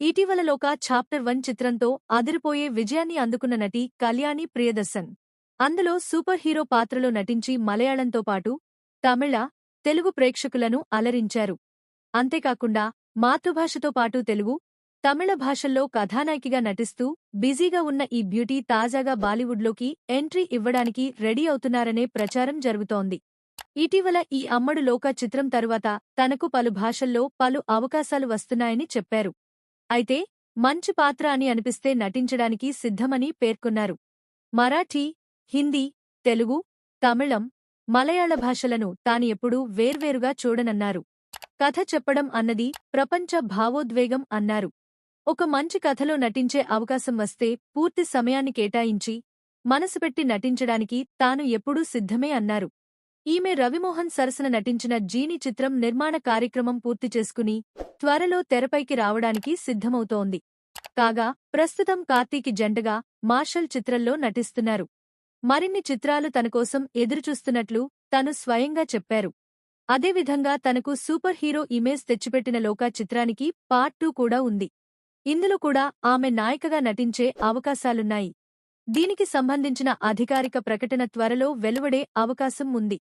ఇటీవల లోక chapter one చిత్రంతో అదిరిపోయే విజయాన్ని అందుకున్న నటి కళ్యాణి ప్రియదర్శన్. అందులో సూపర్ హీరో పాత్రలో నటించి మలయాళంతో పాటు తమిళ తెలుగు ప్రేక్షకులను అలరించారు. అంతేకాకుండా మాతృభాషతో పాటు తెలుగు తమిళ భాషల్లో కథానాయికగా నటిస్తూ బిజీగా ఉన్న ఈ బ్యూటీ తాజాగా బాలీవుడ్లోకి ఎంట్రీ ఇవ్వడానికి రెడీ అవుతున్నారనే ప్రచారం జరుగుతోంది. ఇటీవల ఈ అమ్మడు లోక చిత్రం తరువాత తనకు పలు భాషల్లో పలు అవకాశాలు వస్తున్నాయని చెప్పారు. అయితే మంచి పాత్ర అని అనిపిస్తే నటించడానికి సిద్ధమని పేర్కొన్నారు. మరాఠీ హిందీ తెలుగు తమిళం మలయాళ భాషలను తాను ఎప్పుడూ వేర్వేరుగా చూడనన్నారు. కథ చెప్పడం అన్నది ప్రపంచ భావోద్వేగం అన్నారు. ఒక మంచి కథలో నటించే అవకాశం వస్తే పూర్తి సమయాన్ని కేటాయించి మనసుపెట్టి నటించడానికి తాను ఎప్పుడూ సిద్ధమే అన్నారు. ఈమె రవిమోహన్ సరసన నటించిన జీని చిత్రం నిర్మాణ కార్యక్రమం పూర్తి చేసుకుని త్వరలో తెరపైకి రావడానికి సిద్ధమవుతోంది. కాగా ప్రస్తుతం కార్తీకి జంటగా మార్షల్ చిత్రంలో నటిస్తున్నారు. మరిన్ని చిత్రాలు తనకోసం ఎదురుచూస్తున్నట్లు తను స్వయంగా చెప్పారు. అదేవిధంగా తనకు సూపర్ హీరో ఇమేజ్ తెచ్చిపెట్టిన లోకా చిత్రానికి పార్ట్ టూ కూడా ఉంది. ఇందులో కూడా ఆమె నాయికగా నటించే అవకాశాలున్నాయి. దీనికి సంబంధించిన అధికారిక ప్రకటన త్వరలో వెలువడే అవకాశం ఉంది.